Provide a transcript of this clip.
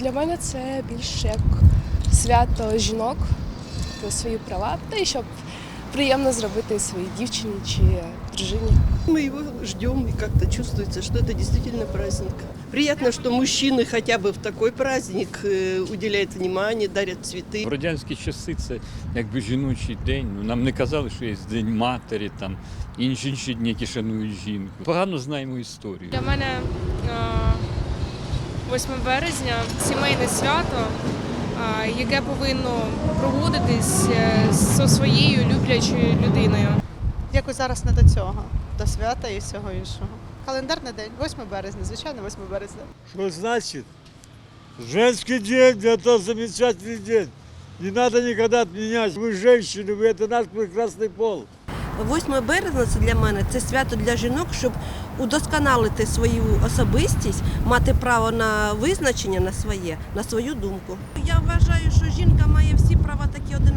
Для мене це більше як свято жінок про свої права, та й щоб приємно зробити своїй дівчині чи дружині. Мы его ждем, и как-то чувствуется, что это действительно праздник. Приятно, что мужчины хотя бы в такой праздник э, уделяют внимание, дарят цветы. В радянські часи це якби жіночий день. Ну, нам не казали, що є День матері, там інші інші дні, які шанують жінку. Погано знаємо історію. Для мене е, 8 березня сімейне свято, е, яке повинно проводитись е, зі своєю люблячою людиною. Якось зараз не до цього, до свята і всього іншого. Календарний день, 8 березня, звичайно, 8 березня. Что значит? Женский день – это замечательный день. Не надо никогда отменять. Вы женщины, вы это наш прекрасный пол. 8 березня це для мене це свято для жінок, щоб удосконалити свою особистість, мати право на визначення на своє, на свою думку. Я вважаю, що жінка має всі права такі чоловіком.